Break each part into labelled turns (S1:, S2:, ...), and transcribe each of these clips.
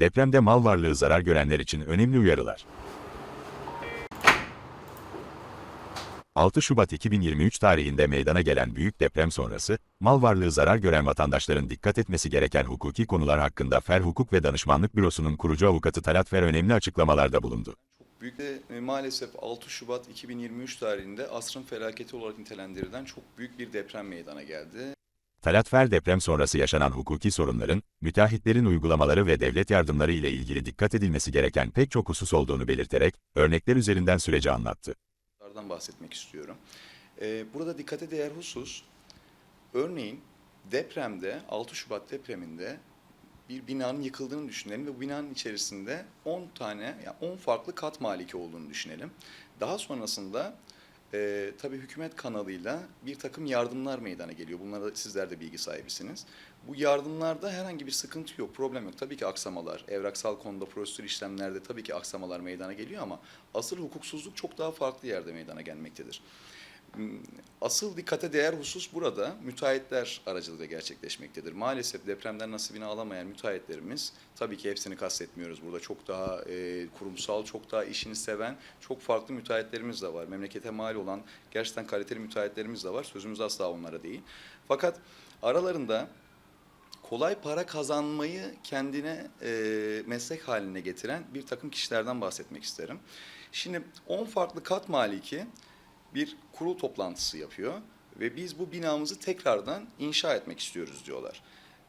S1: Depremde mal varlığı zarar görenler için önemli uyarılar. 6 Şubat 2023 tarihinde meydana gelen büyük deprem sonrası, mal varlığı zarar gören vatandaşların dikkat etmesi gereken hukuki konular hakkında Fer Hukuk ve Danışmanlık Bürosu'nun kurucu avukatı Talat Fer önemli açıklamalarda bulundu.
S2: Büyük de e, maalesef 6 Şubat 2023 tarihinde asrın felaketi olarak nitelendirilen çok büyük bir deprem meydana geldi.
S1: Talat Fer deprem sonrası yaşanan hukuki sorunların, müteahhitlerin uygulamaları ve devlet yardımları ile ilgili dikkat edilmesi gereken pek çok husus olduğunu belirterek, örnekler üzerinden süreci anlattı.
S2: Bahsetmek istiyorum. Ee, burada dikkate değer husus, örneğin depremde, 6 Şubat depreminde bir binanın yıkıldığını düşünelim ve bu binanın içerisinde 10 tane, yani 10 farklı kat maliki olduğunu düşünelim. Daha sonrasında e, tabii hükümet kanalıyla bir takım yardımlar meydana geliyor. Bunlara sizler de bilgi sahibisiniz. Bu yardımlarda herhangi bir sıkıntı yok, problem yok. Tabii ki aksamalar, evraksal konuda prosedür işlemlerde tabii ki aksamalar meydana geliyor ama asıl hukuksuzluk çok daha farklı yerde meydana gelmektedir. Hmm, Asıl dikkate değer husus burada müteahhitler aracılığıyla gerçekleşmektedir. Maalesef depremden nasibini alamayan müteahhitlerimiz, tabii ki hepsini kastetmiyoruz burada çok daha e, kurumsal, çok daha işini seven, çok farklı müteahhitlerimiz de var. Memlekete mal olan gerçekten kaliteli müteahhitlerimiz de var. Sözümüz asla onlara değil. Fakat aralarında kolay para kazanmayı kendine e, meslek haline getiren bir takım kişilerden bahsetmek isterim. Şimdi 10 farklı kat maliki bir kurul toplantısı yapıyor ve biz bu binamızı tekrardan inşa etmek istiyoruz diyorlar.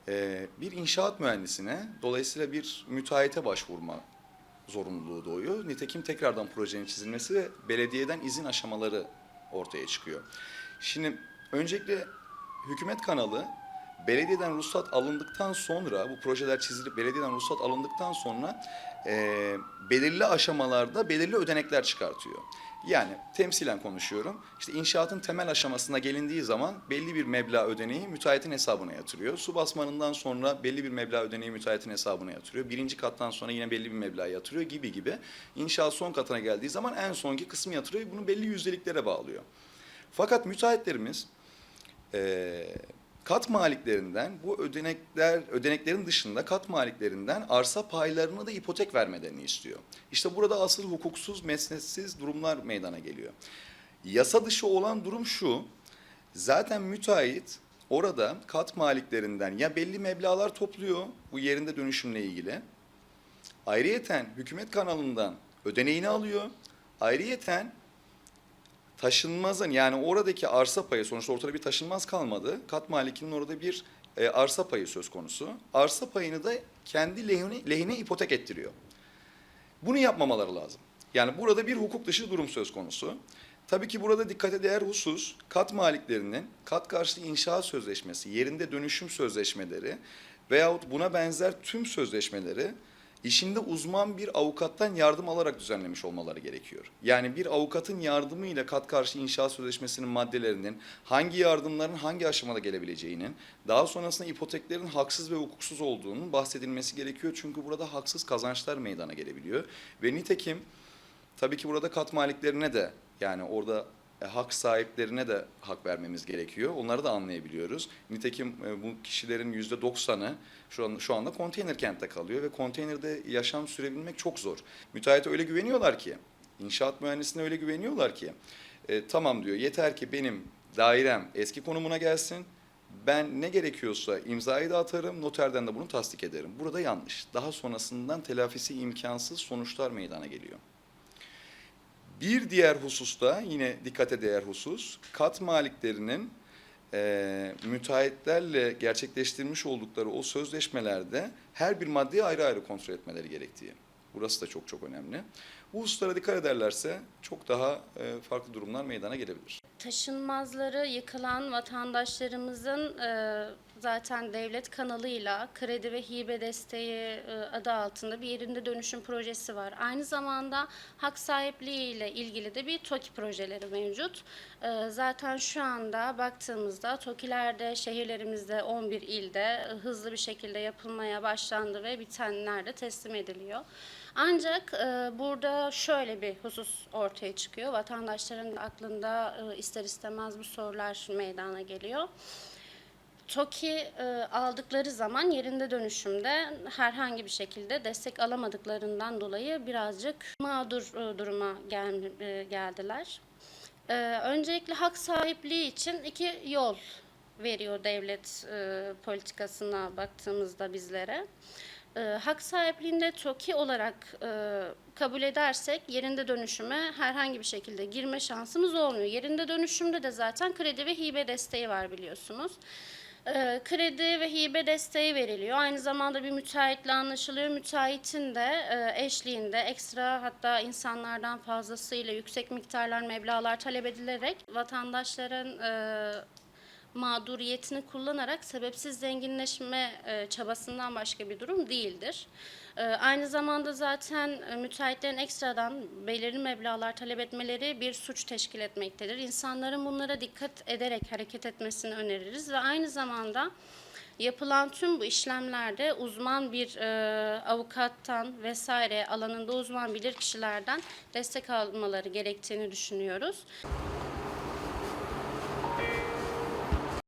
S2: E, bir inşaat mühendisine dolayısıyla bir müteahhite başvurma zorunluluğu doğuyor. Nitekim tekrardan projenin çizilmesi ve belediyeden izin aşamaları ortaya çıkıyor. Şimdi öncelikle hükümet kanalı belediyeden ruhsat alındıktan sonra bu projeler çizilip belediyeden ruhsat alındıktan sonra eee, belirli aşamalarda belirli ödenekler çıkartıyor. Yani temsilen konuşuyorum. İşte inşaatın temel aşamasına gelindiği zaman belli bir meblağ ödeneği müteahhitin hesabına yatırıyor. Su basmanından sonra belli bir meblağ ödeneği müteahhitin hesabına yatırıyor. Birinci kattan sonra yine belli bir meblağ yatırıyor gibi gibi. İnşaat son katına geldiği zaman en sonki kısmı yatırıyor. Bunu belli yüzdeliklere bağlıyor. Fakat müteahhitlerimiz eee, kat maliklerinden bu ödenekler ödeneklerin dışında kat maliklerinden arsa paylarını da ipotek vermelerini istiyor. İşte burada asıl hukuksuz, mesnetsiz durumlar meydana geliyor. Yasa dışı olan durum şu. Zaten müteahhit orada kat maliklerinden ya belli meblağlar topluyor bu yerinde dönüşümle ilgili. Ayrıyeten hükümet kanalından ödeneğini alıyor. Ayrıyeten taşınmazın yani oradaki arsa payı sonuçta ortada bir taşınmaz kalmadı. Kat malikinin orada bir e, arsa payı söz konusu. Arsa payını da kendi lehine, lehine ipotek ettiriyor. Bunu yapmamaları lazım. Yani burada bir hukuk dışı durum söz konusu. Tabii ki burada dikkate değer husus kat maliklerinin kat karşılığı inşaat sözleşmesi, yerinde dönüşüm sözleşmeleri veyahut buna benzer tüm sözleşmeleri işinde uzman bir avukattan yardım alarak düzenlemiş olmaları gerekiyor. Yani bir avukatın yardımıyla kat karşı inşaat sözleşmesinin maddelerinin hangi yardımların hangi aşamada gelebileceğinin, daha sonrasında ipoteklerin haksız ve hukuksuz olduğunun bahsedilmesi gerekiyor. Çünkü burada haksız kazançlar meydana gelebiliyor. Ve nitekim tabii ki burada kat maliklerine de yani orada e, hak sahiplerine de hak vermemiz gerekiyor. Onları da anlayabiliyoruz. Nitekim e, bu kişilerin yüzde doksanı şu, an, şu anda konteyner kentte kalıyor ve konteynerde yaşam sürebilmek çok zor. Müteahhite öyle güveniyorlar ki, inşaat mühendisine öyle güveniyorlar ki, e, tamam diyor yeter ki benim dairem eski konumuna gelsin, ben ne gerekiyorsa imzayı da atarım, noterden de bunu tasdik ederim. Burada yanlış. Daha sonrasından telafisi imkansız sonuçlar meydana geliyor. Bir diğer hususta yine dikkate değer husus, kat maliklerinin e, müteahhitlerle gerçekleştirmiş oldukları o sözleşmelerde her bir maddeyi ayrı ayrı kontrol etmeleri gerektiği. Burası da çok çok önemli. Bu hususlara dikkat ederlerse çok daha e, farklı durumlar meydana gelebilir.
S3: Taşınmazları yıkılan vatandaşlarımızın e, zaten devlet kanalıyla kredi ve hibe desteği e, adı altında bir yerinde dönüşüm projesi var. Aynı zamanda hak sahipliği ile ilgili de bir TOKİ projeleri mevcut. E, zaten şu anda baktığımızda TOKİ'lerde şehirlerimizde 11 ilde hızlı bir şekilde yapılmaya başlandı ve bitenler de teslim ediliyor. Ancak e, burada şöyle bir husus ortaya çıkıyor. Vatandaşların aklında e, ister istemez bu sorular meydana geliyor. TOKİ e, aldıkları zaman yerinde dönüşümde herhangi bir şekilde destek alamadıklarından dolayı birazcık mağdur e, duruma gel- e, geldiler. E, öncelikle hak sahipliği için iki yol veriyor devlet e, politikasına baktığımızda bizlere. E, hak sahipliğinde TOKİ olarak e, kabul edersek yerinde dönüşüme herhangi bir şekilde girme şansımız olmuyor. Yerinde dönüşümde de zaten kredi ve hibe desteği var biliyorsunuz. E, kredi ve hibe desteği veriliyor. Aynı zamanda bir müteahhitle anlaşılıyor. Müteahhitin de e, eşliğinde ekstra hatta insanlardan fazlasıyla yüksek miktarlar, meblağlar talep edilerek vatandaşların e, mağduriyetini kullanarak sebepsiz zenginleşme e, çabasından başka bir durum değildir. E, aynı zamanda zaten e, müteahhitlerin ekstradan belirli meblağlar talep etmeleri bir suç teşkil etmektedir. İnsanların bunlara dikkat ederek hareket etmesini öneririz ve aynı zamanda yapılan tüm bu işlemlerde uzman bir e, avukattan vesaire alanında uzman bilir kişilerden destek almaları gerektiğini düşünüyoruz.